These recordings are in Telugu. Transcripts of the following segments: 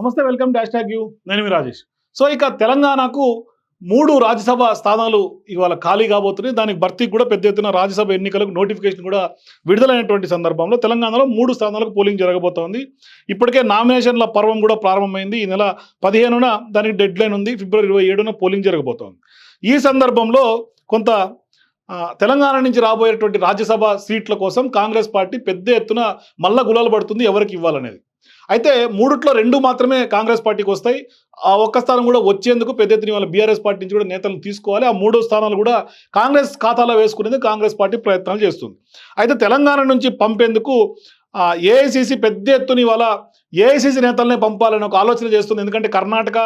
నమస్తే వెల్కమ్ డాష్ ట్యాగ్ యూ. నేను మీ రాజేష్. సో ఇక తెలంగాణకు మూడు రాజ్యసభ స్థానాలు ఇవాళ ఖాళీ కాబోతున్నాయి. దానికి భర్తీకి కూడా పెద్ద ఎత్తున రాజ్యసభ ఎన్నికలకు నోటిఫికేషన్ కూడా విడుదలైనటువంటి సందర్భంలో తెలంగాణలో మూడు స్థానాలకు పోలింగ్ జరగబోతోంది. ఇప్పటికే నామినేషన్ల పర్వం కూడా ప్రారంభమైంది. ఈ నెల పదిహేనున దానికి డెడ్ లైన్ ఉంది. ఫిబ్రవరి ఇరవై ఏడున పోలింగ్ జరగబోతోంది. ఈ సందర్భంలో కొంత తెలంగాణ నుంచి రాబోయేటువంటి రాజ్యసభ సీట్ల కోసం కాంగ్రెస్ పార్టీ పెద్ద ఎత్తున మల్ల గులాలు పడుతుంది. ఎవరికి ఇవ్వాలనేది. అయితే మూడిట్లో రెండు మాత్రమే కాంగ్రెస్ పార్టీకి వస్తాయి. ఆ ఒక్క స్థానం కూడా వచ్చేందుకు పెద్ద ఎత్తున వాళ్ళ బీఆర్ఎస్ పార్టీ నుంచి కూడా నేతలను తీసుకోవాలి. ఆ మూడో స్థానాలు కూడా కాంగ్రెస్ ఖాతాలో వేసుకునేందుకు కాంగ్రెస్ పార్టీ ప్రయత్నాలు చేస్తుంది. అయితే తెలంగాణ నుంచి పంపేందుకు ఏఐసిసి పెద్ద ఎత్తున ఇవాళ ఏఐసిసి నేతలనే పంపాలని ఒక ఆలోచన చేస్తుంది. ఎందుకంటే కర్ణాటక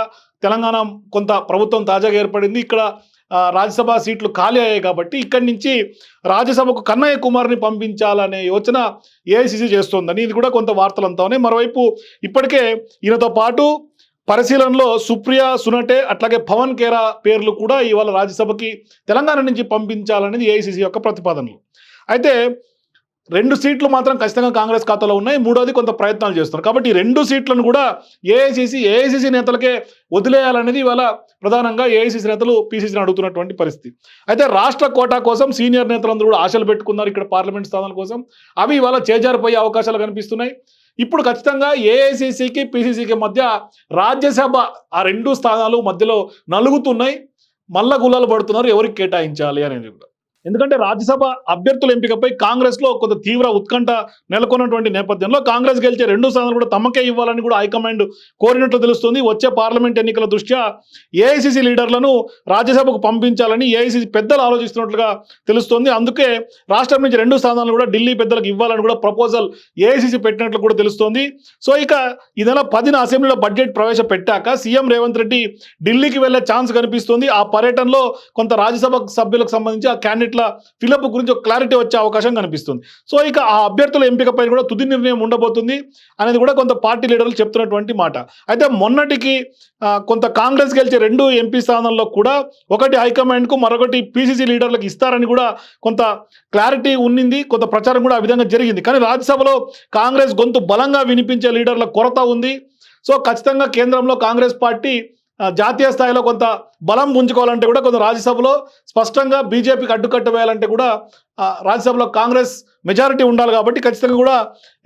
తెలంగాణ కొంత ప్రభుత్వం తాజాగా ఏర్పడింది. ఇక్కడ రాజ్యసభ సీట్లు ఖాళీ అయ్యాయి కాబట్టి ఇక్కడి నుంచి రాజ్యసభకు కన్నయ్య కుమార్ని పంపించాలనే యోచన ఏఐసిసి చేస్తోందని ఇది కూడా కొంత వార్తలంతానే మరోవైపు ఇప్పటికే ఈయనతో పాటు పరిశీలనలో సుప్రియ సునటే అట్లాగే పవన్ కేరా పేర్లు కూడా ఇవాళ రాజ్యసభకి తెలంగాణ నుంచి పంపించాలనేది ఏఐసిసి యొక్క ప్రతిపాదనలు. అయితే రెండు సీట్లు మాత్రం ఖచ్చితంగా కాంగ్రెస్ ఖాతాలో ఉన్నాయి. మూడోది కొంత ప్రయత్నాలు చేస్తున్నారు. కాబట్టి ఈ రెండు సీట్లను కూడా ఏఐసిసి ఏఐసిసి నేతలకే వదిలేయాలనేది ఇవాళ ప్రధానంగా ఏఐసిసి నేతలు పీసీసీని అడుగుతున్నటువంటి పరిస్థితి. అయితే రాష్ట్ర కోటా కోసం సీనియర్ నేతలందరూ కూడా ఆశలు పెట్టుకున్నారు ఇక్కడ పార్లమెంట్ స్థానాల కోసం. అవి ఇవాళ చేజారిపోయే అవకాశాలు కనిపిస్తున్నాయి. ఇప్పుడు ఖచ్చితంగా ఏఐసిసికి పీసీసీకి మధ్య రాజ్యసభ ఆ రెండు స్థానాలు మధ్యలో నలుగుతున్నాయి. మల్ల గుల్లాలు పడుతున్నారు. ఎవరికి కేటాయించాలి అనేది కూడా. ఎందుకంటే రాజ్యసభ అభ్యర్థుల ఎంపికపై కాంగ్రెస్లో కొంత తీవ్ర ఉత్కంఠ నెలకొన్నటువంటి నేపథ్యంలో కాంగ్రెస్ గెలిచే రెండు స్థానాలు కూడా తమకే ఇవ్వాలని కూడా హైకమాండ్ కోరినట్లు తెలుస్తుంది. వచ్చే పార్లమెంట్ ఎన్నికల దృష్ట్యా ఏఐసిసి లీడర్లను రాజ్యసభకు పంపించాలని ఏఐసిసి పెద్దలు ఆలోచిస్తున్నట్లుగా తెలుస్తోంది. అందుకే రాష్ట్రం నుంచి రెండు స్థానాలను కూడా ఢిల్లీ పెద్దలకు ఇవ్వాలని కూడా ప్రపోజల్ ఏఐసిసి పెట్టినట్లు కూడా తెలుస్తోంది. సో ఇక ఈ నెల పదిన అసెంబ్లీలో బడ్జెట్ ప్రవేశపెట్టాక సీఎం రేవంత్ రెడ్డి ఢిల్లీకి వెళ్ళే ఛాన్స్ కనిపిస్తుంది. ఆ పర్యటనలో కొంత రాజ్యసభ సభ్యులకు సంబంధించి ఆ ఇట్లా ఫిలప్ గురించి ఒక క్లారిటీ వచ్చే అవకాశం కనిపిస్తుంది. సో ఇక ఆ అభ్యర్థుల ఎంపికపై కూడా తుది నిర్ణయం ఉండబోతుంది అనేది కూడా కొంత పార్టీ లీడర్లు చెప్తున్నటువంటి మాట. అయితే మొన్నటికి కొంత కాంగ్రెస్ గెలిచే రెండు ఎంపీ స్థానాల్లో కూడా ఒకటి హైకమాండ్కు మరొకటి పీసీసీ లీడర్లకు ఇస్తారని కూడా కొంత క్లారిటీ ఉన్నింది కొంత ప్రచారం కూడా ఆ విధంగా జరిగింది. కానీ రాజ్యసభలో కాంగ్రెస్ గొంతు బలంగా వినిపించే లీడర్ల కొరత ఉంది. సో ఖచ్చితంగా కేంద్రంలో కాంగ్రెస్ పార్టీ జాతీయ స్థాయిలో కొంత బలం పుంజుకోవాలంటే కూడా కొంత రాజ్యసభలో స్పష్టంగా బీజేపీకి అడ్డుకట్ట వేయాలంటే కూడా రాజ్యసభలో కాంగ్రెస్ మెజారిటీ ఉండాలి కాబట్టి ఖచ్చితంగా కూడా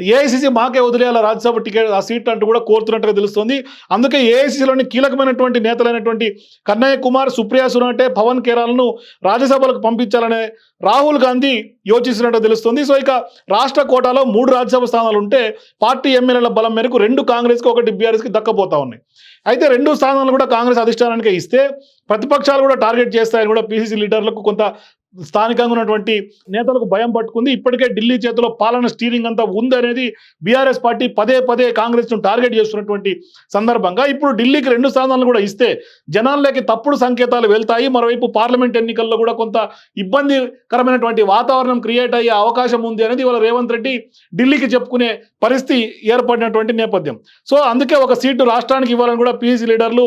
ఏఐసీసీ మాకే వదిలేయాలి రాజ్యసభ టికెట్ ఆ సీట్ అంటూ కూడా కోరుతున్నట్టుగా తెలుస్తుంది. అందుకే ఏఐసీసీలోని కీలకమైనటువంటి నేతలైనటువంటి కన్నయ్య కుమార్ సుప్రియా సునాటే పవన్ కేరాలను రాజ్యసభలకు పంపించాలనే రాహుల్ గాంధీ యోచిస్తున్నట్టు తెలుస్తుంది. సో ఇక రాష్ట్ర కోటాలో మూడు రాజ్యసభ స్థానాలు ఉంటే పార్టీ ఎమ్మెల్యేల బలం మేరకు రెండు కాంగ్రెస్కి ఒకటి బీఆర్ఎస్కి దక్కబోతా ఉన్నాయి. అయితే రెండు స్థానాలు కూడా కాంగ్రెస్ అధిష్టానానికే ఇస్తే ప్రతిపక్షాలు కూడా టార్గెట్ చేస్తాయని కూడా పీసీసీ లీడర్లకు కొంత స్థానికంగా ఉన్నటువంటి నేతలకు భయం పట్టుకుంది. ఇప్పటికే ఢిల్లీ చేతిలో పాలన స్టీరింగ్ అంతా ఉందనేది బీఆర్ఎస్ పార్టీ పదే పదే కాంగ్రెస్ను టార్గెట్ చేస్తున్నటువంటి సందర్భంగా. ఇప్పుడు ఢిల్లీకి రెండు స్థానాలను కూడా ఇస్తే జనాల్లోకి తప్పుడు సంకేతాలు వెళ్తాయి. మరోవైపు పార్లమెంట్ ఎన్నికల్లో కూడా కొంత ఇబ్బందికరమైనటువంటి వాతావరణం క్రియేట్ అయ్యే అవకాశం ఉంది అనేది ఇవాళ రేవంత్ రెడ్డి ఢిల్లీకి చెప్పుకునే పరిస్థితి ఏర్పడినటువంటి నేపథ్యం. సో అందుకే ఒక సీటు రాష్ట్రానికి ఇవ్వాలని కూడా పీసీ లీడర్లు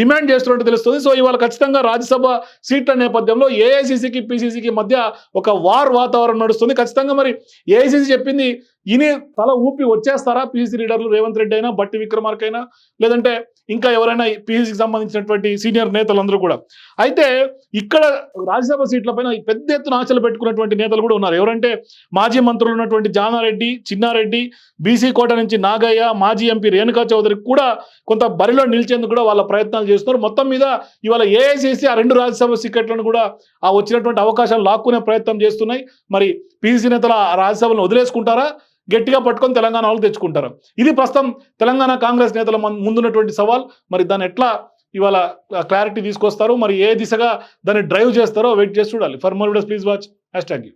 డిమాండ్ చేస్తున్నట్టు తెలుస్తుంది. సో ఇవాళ ఖచ్చితంగా రాజ్యసభ సీట్ల నేపథ్యంలో ఏఐసిసికి ఏఐసిసికి మధ్య ఒక వార్ వాతావరణం నడుస్తుంది. ఖచ్చితంగా మరి ఏఐసిసి చెప్పింది ఇనే తల ఊపి వచ్చేస్తారా? పీసీసీ లీడర్లు రేవంత్ రెడ్డి అయినా బట్టి విక్రమార్క్ అయినా లేదంటే ఇంకా ఎవరైనా పీసీసీకి సంబంధించినటువంటి సీనియర్ నేతలందరూ కూడా. అయితే ఇక్కడ రాజ్యసభ సీట్లపైన పెద్ద ఎత్తున ఆశలు పెట్టుకున్నటువంటి నేతలు కూడా ఉన్నారు. ఎవరంటే మాజీ మంత్రులు ఉన్నటువంటి జానారెడ్డి చిన్నారెడ్డి బీసీ కోట నుంచి నాగయ్య మాజీ ఎంపీ రేణుకా చౌదరి కూడా కొంత బరిలో నిలిచేందుకు కూడా వాళ్ళ ప్రయత్నాలు చేస్తున్నారు. మొత్తం మీద ఇవాళ ఏఐసిసి ఆ రెండు రాజ్యసభ సీట్లను కూడా ఆ వచ్చినటువంటి అవకాశాలు లాక్కునే ప్రయత్నం చేస్తున్నాయి. మరి పీసీసీ నేతలు ఆ రాజ్యసభను వదిలేసుకుంటారా? గట్టిగా పట్టుకొని తెలంగాణ వాళ్ళు తెచ్చుకుంటారు. ఇది ప్రస్తుతం తెలంగాణ కాంగ్రెస్ నేతల ముందున్నటువంటి సవాల్. మరి దాన్ని ఎట్లా ఇవాళ క్లారిటీ తీసుకొస్తారు? మరి ఏ దిశగా దాన్ని డ్రైవ్ చేస్తారో వెయిట్ చేసి చూడాలి. For more videos please watch hashtag you